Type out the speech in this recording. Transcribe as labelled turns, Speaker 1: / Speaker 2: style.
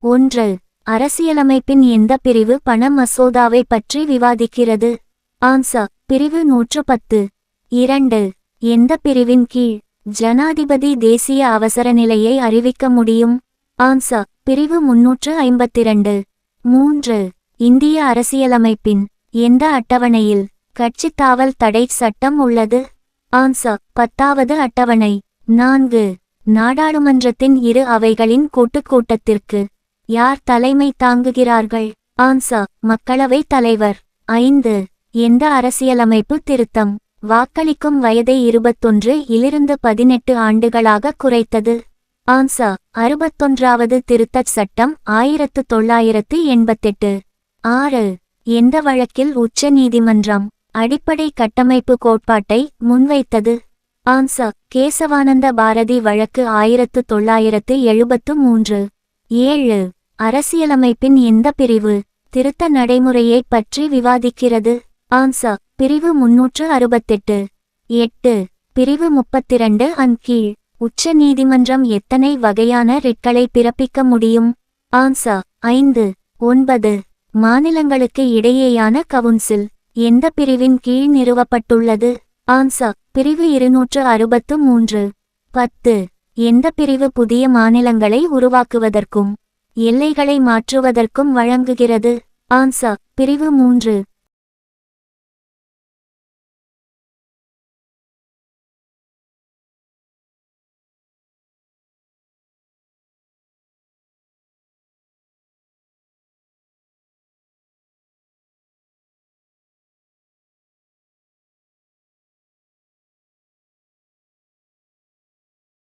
Speaker 1: ஒன்று அரசியலமைப்பின் எந்த பிரிவு பண மசோதாவை பற்றி விவாதிக்கிறது? ஆன்சர் பிரிவு நூற்று பத்து இரண்டு எந்த பிரிவின் கீழ் ஜனாதிபதி தேசிய அவசர நிலையை அறிவிக்க முடியும்? ஆன்சா பிரிவு முன்னூற்று ஐம்பத்திரண்டு. மூன்று இந்திய அரசியலமைப்பின் எந்த அட்டவணையில் கட்சித் தாவல் தடை சட்டம் உள்ளது? ஆன்சா பத்தாவது அட்டவணை. நான்கு நாடாளுமன்றத்தின் இரு அவைகளின் கூட்டுக் கூட்டத்திற்கு யார் தலைமை தாங்குகிறார்கள்? ஆன்சர் மக்களவை தலைவர். ஐந்து எந்த அரசியலமைப்பு திருத்தம்? வாக்களிக்கும் வயதை இருபத்தொன்று இலிருந்து பதினெட்டு ஆண்டுகளாக குறைத்தது. ஆன்சர் அறுபத்தொன்றாவது திருத்தச் சட்டம் ஆயிரத்து தொள்ளாயிரத்து எண்பத்தெட்டு. ஆறு எந்த வழக்கில் உச்ச நீதிமன்றம் அடிப்படை கட்டமைப்பு கோட்பாட்டை முன்வைத்தது? ஆன்சர் கேசவானந்த பாரதி வழக்கு ஆயிரத்து தொள்ளாயிரத்து எழுபத்து மூன்று. ஏழு அரசியலமைப்பின் எந்த பிரிவு திருத்த நடைமுறையைப் பற்றி விவாதிக்கிறது? ஆன்சா பிரிவு முன்னூற்று அறுபத்தெட்டு. எட்டு பிரிவு முப்பத்திரண்டு அன் கீழ். உச்ச நீதிமன்றம் எத்தனை வகையான ரிட்களை பிறப்பிக்க முடியும்? ஆன்சா ஐந்து ஒன்பது. மாநிலங்களுக்கு இடையேயான கவுன்சில் எந்த பிரிவின் கீழ் நிறுவப்பட்டுள்ளது? ஆன்சா பிரிவு இருநூற்று அறுபத்து மூன்று. பத்து எந்த பிரிவு புதிய மாநிலங்களை உருவாக்குவதற்கும்? எல்லைகளை மாற்றுவதற்கும் வழங்குகிறது. ஆன்சர் பிரிவு மூன்று.